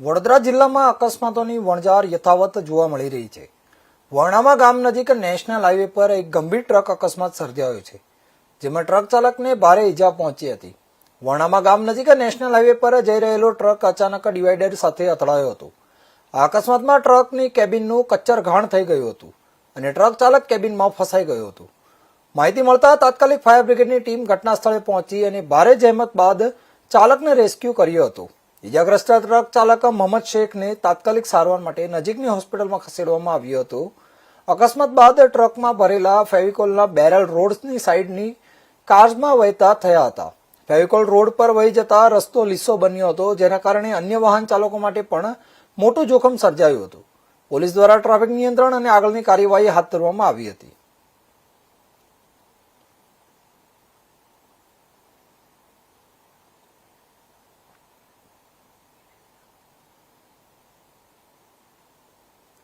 વડોદરા જિલ્લામાં અકસ્માતોની વણઝાર યથાવત જોવા મળી રહી છે. વર્ણામા ગામ નજીક નેશનલ હાઈવે પર એક ગંભીર ટ્રક અકસ્માત સર્જાયો છે, જેમાં ટ્રક ચાલકને ભારે ઈજા પહોંચી હતી. વર્ણામા ગામ નજીક નેશનલ હાઈવે પર જઈ રહેલો ટ્રક અચાનક ડિવાઈડર સાથે અથડાયો હતો. આ અકસ્માતમાં ટ્રકની કેબિનનું કચ્ચર ઘાણ થઈ ગયું હતું અને ટ્રક ચાલક કેબિનમાં ફસાઈ ગયો હતો. માહિતી મળતા તાત્કાલિક ફાયર બ્રિગેડની ટીમ ઘટના સ્થળે પહોંચી અને ભારે જહેમત બાદ ચાલકને રેસ્ક્યુ કર્યો હતો. ઇજાગ્રસ્ત ટ્રક ચાલક મોહમ્મદ શેખને તાત્કાલિક સારવાર માટે નજીકની હોસ્પિટલમાં ખસેડવામાં આવ્યો હતો. અકસ્માત બાદ ટ્રકમાં ભરેલા ફેવિકોલના બેરલ રોડની સાઈડની કાર્સમાં વહેતા થયા હતા. ફેવિકોલ રોડ પર વહી જતા રસ્તો લીસો બન્યો હતો, જેના કારણે અન્ય વાહન ચાલકો માટે પણ મોટું જોખમ સર્જાયું હતું. પોલીસ દ્વારા ટ્રાફિક નિયંત્રણ અને આગળની કાર્યવાહી હાથ ધરવામાં આવી હતી.